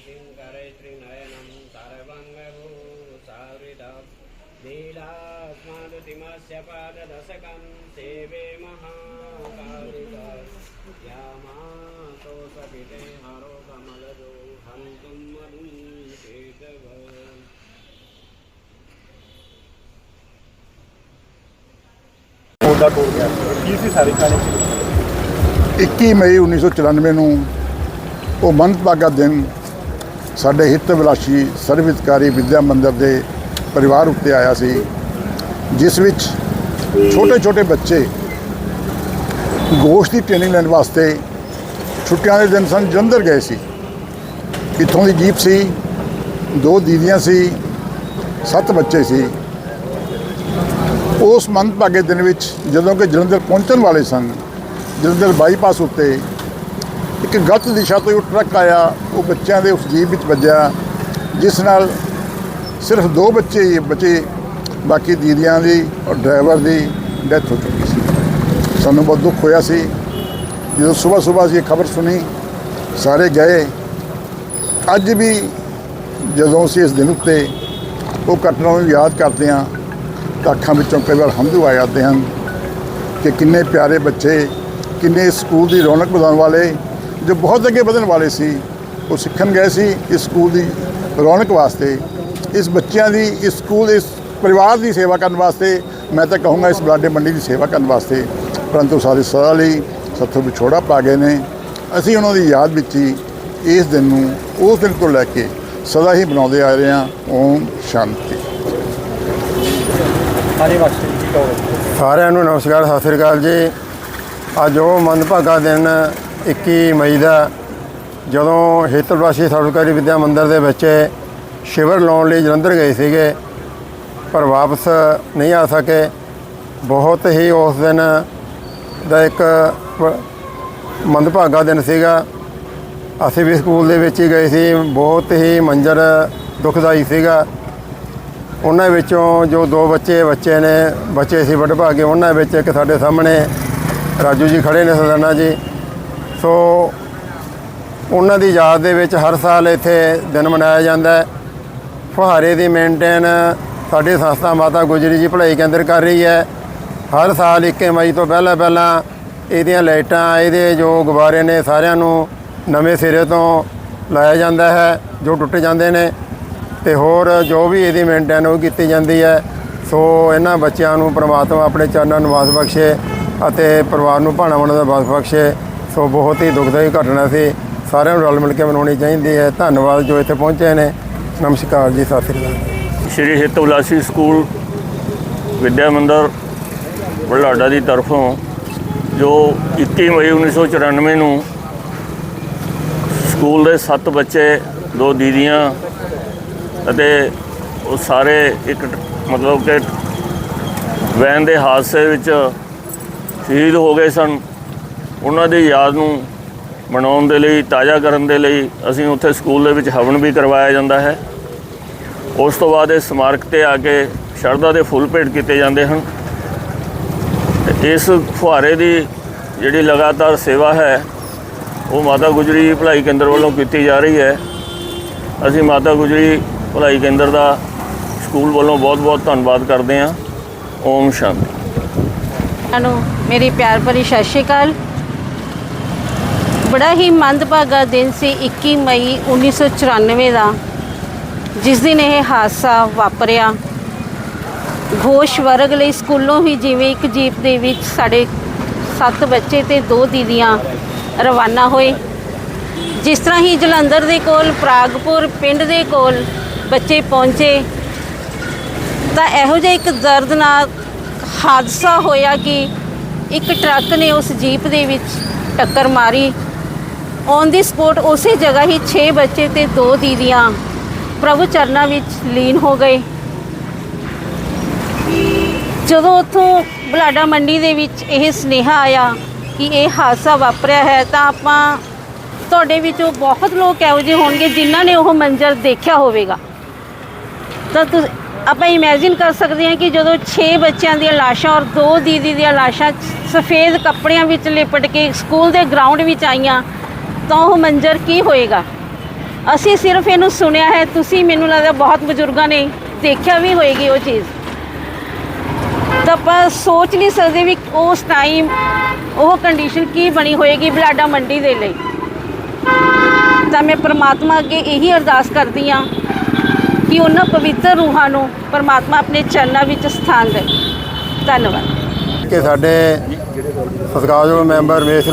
शिङ्करे त्रिनयनं सर्वङ्गभूसावृतं लीलास्मादुतिमस्य पाददशकं सेवे महाकालिका यामातोषपिते हरो कमलजो हन्तुं मनुं केतवम् ਉਹਦਾ ਟੁੱਟ ਗਿਆ ਕੀ ਸੀ ਸਾਰੀ ਕਹਾਣੀ 21 ਮਈ 1994 ਨੂੰ ਉਹ ਮੰਦਭਾਗਾ ਦਿਨ ਸਾਡੇ ਹਿੱਤ ਵਿਲਾਸੀ ਸਰਵਿਤਕਾਰੀ ਵਿਦਿਆ ਮੰਦਿਰ ਦੇ ਪਰਿਵਾਰ ਉੱਤੇ ਆਇਆ ਸੀ, ਜਿਸ ਵਿੱਚ ਛੋਟੇ ਛੋਟੇ ਬੱਚੇ ਗੋਸ਼ਤ ਦੀ ਟ੍ਰੇਨਿੰਗ ਲੈਣ ਵਾਸਤੇ ਛੁੱਟੀਆਂ ਦੇ ਦਿਨ ਸਨ, ਜਲੰਧਰ ਗਏ ਸੀ। ਇੱਥੋਂ ਦੀ ਜੀਪ ਸੀ, ਦੋ ਦੀਦੀਆਂ ਸੀ, ਸੱਤ ਬੱਚੇ ਸੀ। ਉਸ ਮੰਦਭਾਗੇ ਦਿਨ ਵਿੱਚ ਜਦੋਂ ਕਿ ਜਲੰਧਰ ਪਹੁੰਚਣ ਵਾਲੇ ਸਨ, ਜਲੰਧਰ ਬਾਈਪਾਸ ਉੱਤੇ ਇੱਕ ਗਲਤ ਦਿਸ਼ਾ ਤੋਂ ਉਹ ਟਰੱਕ ਆਇਆ, ਉਹ ਬੱਚਿਆਂ ਦੇ ਉਸ ਜੀਪ ਵਿੱਚ ਵੱਜਿਆ, ਜਿਸ ਨਾਲ ਸਿਰਫ ਦੋ ਬੱਚੇ ਹੀ ਬਚੇ, ਬਾਕੀ ਦੀਦੀਆਂ ਦੀ ਔਰ ਡਰਾਈਵਰ ਦੀ ਡੈਥ ਹੋ ਚੁੱਕੀ ਸੀ। ਸਾਨੂੰ ਬਹੁਤ ਦੁੱਖ ਹੋਇਆ ਸੀ। ਜਦੋਂ ਸਵੇਰ ਸਵੇਰ ਅਸੀਂ ਇਹ ਖਬਰ ਸੁਣੀ, ਸਾਰੇ ਗਏ। ਅੱਜ ਵੀ ਜਦੋਂ ਅਸੀਂ ਇਸ ਦਿਨ ਉੱਤੇ ਉਹ ਘਟਨਾ ਨੂੰ ਯਾਦ ਕਰਦੇ ਹਾਂ, ਤਾਂ ਅੱਖਾਂ ਵਿੱਚੋਂ ਕਈ ਵਾਰ ਹੰਝੂ ਆ ਜਾਂਦੇ ਹਨ ਕਿ ਕਿੰਨੇ ਪਿਆਰੇ ਬੱਚੇ, ਕਿੰਨੇ ਸਕੂਲ ਦੀ ਰੌਣਕ ਵਧਾਉਣ ਵਾਲੇ ਜੋ ਬਹੁਤ ਅੱਗੇ ਵਧਣ ਵਾਲੇ ਸੀ ਉਹ ਸਿੱਖਣ ਗਏ ਸੀ ਇਸ ਸਕੂਲ ਦੀ ਰੌਣਕ ਵਾਸਤੇ। ਇਸ ਬੱਚਿਆਂ ਦੀ ਇਸ ਸਕੂਲ ਦੇ ਇਸ ਪਰਿਵਾਰ ਦੀ ਸੇਵਾ ਕਰਨ ਵਾਸਤੇ ਮੈਂ ਤਾਂ ਕਹੂੰਗਾ ਇਸ ਬਲਾਡੇ ਮੰਡੀ ਦੀ ਸੇਵਾ ਕਰਨ ਵਾਸਤੇ। ਪਰੰਤੂ ਸਾਰੀ ਸਦਾ ਲਈ ਸਾਥੋਂ ਵਿਛੋੜਾ ਪਾ ਗਏ ਨੇ। ਅਸੀਂ ਉਹਨਾਂ ਦੀ ਯਾਦ ਵਿੱਚ ਹੀ ਇਸ ਦਿਨ ਨੂੰ ਉਸ ਦਿਨ ਤੋਂ ਲੈ ਕੇ ਸਦਾ ਹੀ ਬਣਾਉਂਦੇ ਆ ਰਹੇ ਹਾਂ। ਓਮ ਸ਼ਾਂਤੀ। ਸਾਰਿਆਂ ਨੂੰ ਨਮਸਕਾਰ ਸਤਿ ਸ੍ਰੀ ਅਕਾਲ ਜੀ। ਅੱਜ ਉਹ ਮੰਦਭਾਗਾ ਦਿਨ 21 ਮਈ ਦਾ ਜਦੋਂ ਹੇਤਲਵਾਸ਼ੀ ਸਰਵਕਾਰੀ ਵਿਦਿਆ ਮੰਦਿਰ ਦੇ ਬੱਚੇ ਸ਼ਿਵਰ ਲਾਉਣ ਲਈ ਜਲੰਧਰ ਗਏ ਸੀਗੇ, ਪਰ ਵਾਪਸ ਨਹੀਂ ਆ ਸਕੇ, ਬਹੁਤ ਹੀ ਉਸ ਦਿਨ ਦਾ ਇੱਕ ਮੰਦਭਾਗਾ ਦਿਨ ਸੀਗਾ। ਅਸੀਂ ਵੀ ਸਕੂਲ ਦੇ ਵਿੱਚ ਹੀ ਗਏ ਸੀ, ਬਹੁਤ ਹੀ ਮੰਜ਼ਰ ਦੁਖਦਾਈ ਸੀਗਾ। ਉਹਨਾਂ ਵਿੱਚੋਂ ਜੋ ਦੋ ਬੱਚੇ ਬੱਚੇ ਨੇ, ਬੱਚੇ ਸੀ ਵਡਭਾਗੇ ਉਹਨਾਂ ਵਿੱਚ ਇੱਕ ਸਾਡੇ ਸਾਹਮਣੇ ਰਾਜੂ ਜੀ ਖੜੇ ਨੇ, ਸਦਾਨਾ ਜੀ। ਸੋ ਉਹਨਾਂ ਦੀ ਯਾਦ ਦੇ ਵਿੱਚ ਹਰ ਸਾਲ ਇੱਥੇ ਦਿਨ ਮਨਾਇਆ ਜਾਂਦਾ ਹੈ। ਫੁਹਾਰੇ ਦੀ ਮੇਨਟੇਨ ਸਾਡੀ ਸੰਸਥਾ ਮਾਤਾ ਗੁਜਰੀ ਜੀ ਭਲਾਈ ਕੇਂਦਰ ਕਰ ਰਹੀ ਹੈ। ਹਰ ਸਾਲ 21 ਮਈ ਤੋਂ ਪਹਿਲਾਂ ਪਹਿਲਾਂ ਇਹਦੀਆਂ ਲਾਈਟਾਂ, ਇਹਦੇ ਜੋ ਗੁਬਾਰੇ ਨੇ ਸਾਰਿਆਂ ਨੂੰ ਨਵੇਂ ਸਿਰੇ ਤੋਂ ਲਾਇਆ ਜਾਂਦਾ ਹੈ, ਜੋ ਟੁੱਟ ਜਾਂਦੇ ਨੇ। ਤੇ ਹੋਰ ਜੋ ਵੀ ਇਹਦੀ ਮੇਨਟੇਨ ਉਹ ਕੀਤੀ ਜਾਂਦੀ ਹੈ। ਸੋ ਇਹਨਾਂ ਬੱਚਿਆਂ ਨੂੰ ਪ੍ਰਮਾਤਮਾ ਆਪਣੇ ਚਰਨਾਂ ਨੂੰ ਵਾਸ ਬਖਸ਼ੇ ਅਤੇ ਪਰਿਵਾਰ ਨੂੰ ਭਾਣਾ ਮਨ ਦਾ ਵਾਸ ਬਖਸ਼ੇ। ਸੋ ਬਹੁਤ ਹੀ ਦੁਖਦਾਈ ਘਟਨਾ ਸੀ। ਸਾਰਿਆਂ ਨੂੰ ਰਲ ਮਿਲ ਕੇ ਮਨਾਉਣੀ ਚਾਹੀਦੀ ਹੈ। ਧੰਨਵਾਦ ਜੋ ਇੱਥੇ ਪਹੁੰਚੇ ਨੇ। ਨਮਸਕਾਰ ਜੀ, ਸਤਿ ਸ੍ਰੀ ਅਕਾਲ। ਸ਼੍ਰੀ ਹਿੱਤ ਉਲਾਸੀ ਸਕੂਲ, ਵਿਦਿਆ ਮੰਦਰ ਬੁਢਲਾਡਾ ਦੀ ਤਰਫੋਂ, ਜੋ 21 ਮਈ 1994 ਨੂੰ ਸਕੂਲ ਦੇ 7 ਬੱਚੇ, ਦੋ ਦੀਦੀਆਂ ਅਤੇ ਉਹ ਸਾਰੇ ਇੱਕ ਮਤਲਬ ਕਿ ਵੈਨ ਦੇ ਹਾਦਸੇ ਵਿੱਚ ਸ਼ਹੀਦ ਹੋ ਗਏ ਸਨ। ਉਹਨਾਂ ਦੀ ਯਾਦ ਨੂੰ ਮਨਾਉਣ ਦੇ ਲਈ, ਤਾਜ਼ਾ ਕਰਨ ਦੇ ਲਈ ਅਸੀਂ ਉੱਥੇ ਸਕੂਲ ਦੇ ਵਿੱਚ ਹਵਨ ਵੀ ਕਰਵਾਇਆ ਜਾਂਦਾ ਹੈ। ਉਸ ਤੋਂ ਬਾਅਦ ਇਸ ਸਮਾਰਕ ਤੇ ਆ ਕੇ ਸ਼ਰਧਾ ਦੇ ਫੁੱਲ ਭੇਟ ਕੀਤੇ ਜਾਂਦੇ ਹਨ। ਇਸ ਫੁਹਾਰੇ ਦੀ ਜਿਹੜੀ ਲਗਾਤਾਰ ਸੇਵਾ ਹੈ, ਉਹ ਮਾਤਾ ਗੁਜਰੀ ਭਲਾਈ ਕੇਂਦਰ ਵੱਲੋਂ ਕੀਤੀ ਜਾ ਰਹੀ ਹੈ। ਅਸੀਂ ਮਾਤਾ ਗੁਜਰੀ ਭਲਾਈ ਕੇਂਦਰ ਦਾ ਸਕੂਲ ਵੱਲੋਂ ਬਹੁਤ-ਬਹੁਤ ਧੰਨਵਾਦ ਕਰਦੇ ਹਾਂ। ਓਮ ਸ਼ਾਂਤੀ। ਸਾਰਿਆਂ ਮੇਰੀ ਪਿਆਰ ਭਰੀ ਸਤਿ ਸ਼੍ਰੀ ਅਕਾਲ। ਬੜਾ ਹੀ ਮੰਦਭਾਗਾ ਦਿਨ ਸੀ 21 ਮਈ 1994 ਦਾ, ਜਿਸ ਦਿਨ ਇਹ ਹਾਦਸਾ ਵਾਪਰਿਆ। ਘੋਸ਼ ਵਰਗ ਲਈ ਸਕੂਲੋਂ ਹੀ ਜਿਵੇਂ ਇੱਕ ਜੀਪ ਦੇ ਵਿੱਚ ਸਾਡੇ ਸੱਤ ਬੱਚੇ ਤੇ ਦੋ ਦੀਦੀਆਂ ਰਵਾਨਾ ਹੋਏ। ਜਿਸ ਤਰ੍ਹਾਂ ਹੀ ਜਲੰਧਰ ਦੇ ਕੋਲ, ਪ੍ਰਾਗਪੁਰ ਪਿੰਡ ਦੇ ਕੋਲ ਬੱਚੇ ਪਹੁੰਚੇ, ਤਾਂ ਇਹੋ ਜਿਹਾ ਇੱਕ ਦਰਦਨਾਕ ਹਾਦਸਾ ਹੋਇਆ ਕਿ ਇੱਕ ਟਰੱਕ ਨੇ ਉਸ ਜੀਪ ਦੇ ਵਿੱਚ ਟੱਕਰ ਮਾਰੀ। ਔਨ ਦੀ ਸਪੋਟ ਉਸੇ ਜਗ੍ਹਾ ਹੀ 6 ਬੱਚੇ ਤੇ ਦੋ ਦੀਦੀਆਂ। ਪ੍ਰਭੂ ਚਰਨਾਂ ਵਿੱਚ ਲੀਨ ਹੋ ਗਏ। ਜਦੋਂ ਉੱਥੋਂ ਬਲਾਡਾ ਮੰਡੀ ਦੇ ਵਿੱਚ ਇਹ ਸੁਨੇਹਾ ਆਇਆ ਕਿ ਇਹ ਹਾਦਸਾ ਵਾਪਰਿਆ ਹੈ, ਤਾਂ ਆਪਾਂ ਤੁਹਾਡੇ ਵਿੱਚੋਂ ਬਹੁਤ ਲੋਕ ਇਹੋ ਜਿਹੇ ਹੋਣਗੇ ਜਿਨ੍ਹਾਂ ਨੇ ਉਹ ਮੰਜ਼ਰ ਦੇਖਿਆ ਹੋਵੇਗਾ। ਤਾਂ ਤੁਸ, ਆਪਾਂ ਇਮੇਜਿਨ ਕਰ ਸਕਦੇ ਹਾਂ ਕਿ ਜਦੋਂ 6 ਬੱਚਿਆਂ ਦੀਆਂ ਲਾਸ਼ਾਂ ਔਰ ਦੋ ਦੀਦੀ ਦੀਆਂ ਲਾਸ਼ਾਂ ਸਫੇਦ ਕੱਪੜਿਆਂ ਵਿੱਚ ਲਿਪਟ ਕੇ ਸਕੂਲ ਦੇ ਗਰਾਊਂਡ ਵਿੱਚ ਆਈਆਂ ਤਾਂ ਉਹ ਮੰਜ਼ਰ ਕੀ ਹੋਏਗਾ? ਅਸੀਂ ਸਿਰਫ ਇਹਨੂੰ ਸੁਣਿਆ ਹੈ, ਤੁਸੀਂ ਮੈਨੂੰ ਲੱਗਦਾ ਬਹੁਤ ਬਜ਼ੁਰਗਾਂ ਨੇ ਦੇਖਿਆ ਵੀ ਹੋਏਗੀ ਉਹ ਚੀਜ਼। ਤਾਂ ਆਪਾਂ ਸੋਚ ਨਹੀਂ ਸਕਦੇ ਵੀ ਉਸ ਟਾਈਮ ਉਹ ਕੰਡੀਸ਼ਨ ਕੀ ਬਣੀ ਹੋਏਗੀ ਬਲਾਡਾ ਮੰਡੀ ਦੇ ਲਈ। ਤਾਂ ਮੈਂ ਪ੍ਰਮਾਤਮਾ ਅੱਗੇ ਇਹੀ ਅਰਦਾਸ ਕਰਦੀ ਹਾਂ ਕਿ ਉਹਨਾਂ ਪਵਿੱਤਰ ਰੂਹਾਂ ਨੂੰ ਪ੍ਰਮਾਤਮਾ ਆਪਣੇ ਚਰਨਾਂ ਵਿੱਚ ਸਥਾਨ ਦੇ। ਧੰਨਵਾਦ। ਕਿ ਸਾਡੇ ਸਤਿਕਾਰਯੋਗ ਮੈਂਬਰ ਰਮੇਸ਼